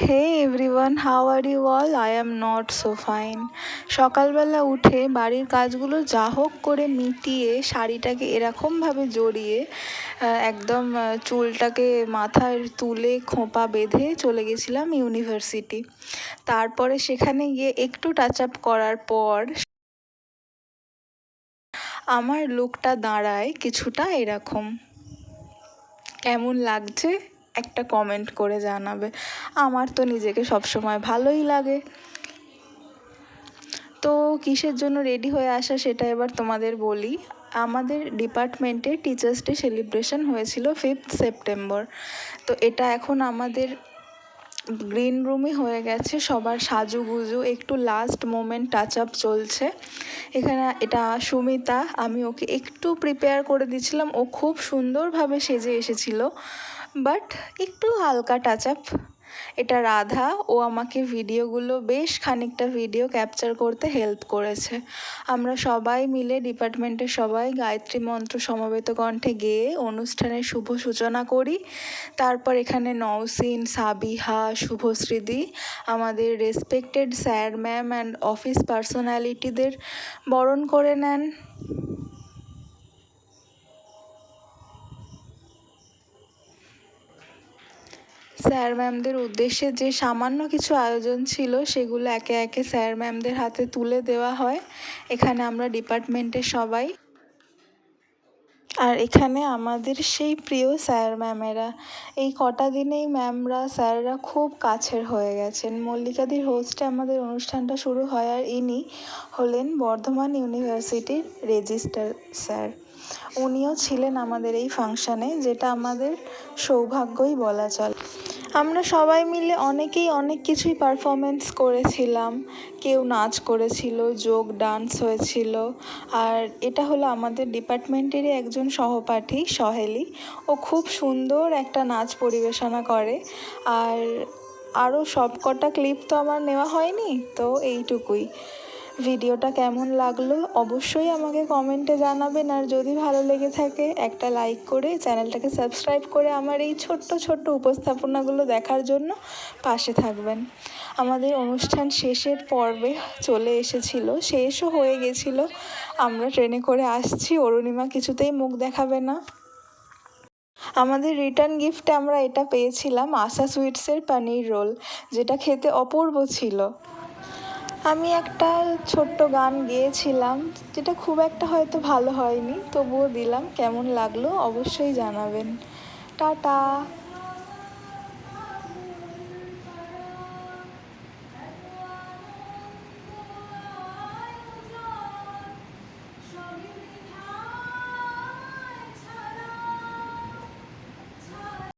Hey everyone how are you all I am not so fine সকালবেলা উঠে বাড়ির কাজগুলো যা হোক করে মিটিয়ে শাড়িটাকে এরকমভাবে জড়িয়ে একদম চুলটাকে মাথায় তুলে খোঁপা বেঁধে চলে গেছিলাম ইউনিভার্সিটি। তারপরে সেখানে গিয়ে একটু টাচ আপ করার পর আমার লুকটা দাঁড়ায় কিছুটা এরকম। কেমন লাগছে? একটা কমেন্ট করে জানাবে। আমার তো নিজেকে সবসময় ভালোই লাগে। তো কিসের জন্য রেডি হয়ে আসা সেটা এবার তোমাদের বলি। আমাদের ডিপার্টমেন্টে টিচার্স ডে সেলিব্রেশন হয়েছিল ফিফথ সেপ্টেম্বর তো এটা এখন আমাদের গ্রিন রুমই হয়ে গেছে। সবার সাজুগুজু, একটু লাস্ট মোমেন্ট টাচ আপ চলছে। এখানে এটা সুমিতা, আমি ওকে একটু প্রিপেয়ার করে দিয়েছিলাম ও খুব সুন্দরভাবে সেজে এসেছিল। বাট একটু হালকা টাচ আপ এটা রাধা, ও আমাকে ভিডিওগুলো বেশ খানিকটা ভিডিও ক্যাপচার করতে হেল্প করেছে। আমরা সবাই মিলে ডিপার্টমেন্টের সবাই গায়ত্রী মন্ত্র সমবেত কণ্ঠে গেয়ে অনুষ্ঠানের শুভ সূচনা করি। তারপর এখানে নওসিন, সাবিহা, শুভশ্রীদি, আমাদের respected sir ma'am and office পার্সোনালিটিদের বরণ করে নেন। স্যার ম্যামদের উদ্দেশ্যে যে সামান্য কিছু আয়োজন ছিল, সেগুলো একে একে স্যার ম্যামদের হাতে তুলে দেওয়া হয়। এখানে আমরা ডিপার্টমেন্টের সবাই। আর এখানে আমাদের সেই প্রিয় স্যার ম্যামেরা। এই কটা দিনেই ম্যামরা, স্যাররা খুব কাছের হয়ে গেছেন। মল্লিকাদির হোস্টে আমাদের অনুষ্ঠানটা শুরু হয় আর ইনি হলেন বর্ধমান ইউনিভার্সিটির রেজিস্টার স্যার। উনিও ছিলেন আমাদের এই ফাংশানে, যেটা আমাদের সৌভাগ্যই বলা চলে। আমরা সবাই মিলে অনেকেই অনেক কিছুই পারফরমেন্স করেছিলাম। কেউ নাচ করেছিল, যোগ ডান্স হয়েছিল। আর এটা হলো আমাদের ডিপার্টমেন্টেরই একজন সহপাঠী, সহেলি। ও খুব সুন্দর একটা নাচ পরিবেশনা করে। আর আরও সব কটা ক্লিপ তো আমার নেওয়া হয়নি, তো এইটুকুই। ভিডিওটা কেমন লাগল অবশ্যই আমাকে কমেন্টে জানাবেন। আর যদি ভালো লেগে থাকে, একটা লাইক করে চ্যানেলটাকে সাবস্ক্রাইব করে আমার এই ছোট্ট ছোট্ট উপস্থাপনাগুলো দেখার জন্য পাশে থাকবেন। আমাদের অনুষ্ঠান শেষের পর্বে চলে এসেছিল, শেষও হয়ে গেছিল। আমরা ট্রেনে করে আসছি, অরুণিমা কিছুতেই মুখ দেখাবে না। আমাদের রিটার্ন গিফটে আমরা এটা পেয়েছিলাম, আশা সুইটসের পানির রোল, যেটা খেতে অপূর্ব ছিল। আমি একটা ছোট্ট গান গেয়েছিলাম, যেটা খুব একটা হয়তো ভালো হয়নি, তবুও দিলাম, কেমন লাগল অবশ্যই জানাবেন। টাটা!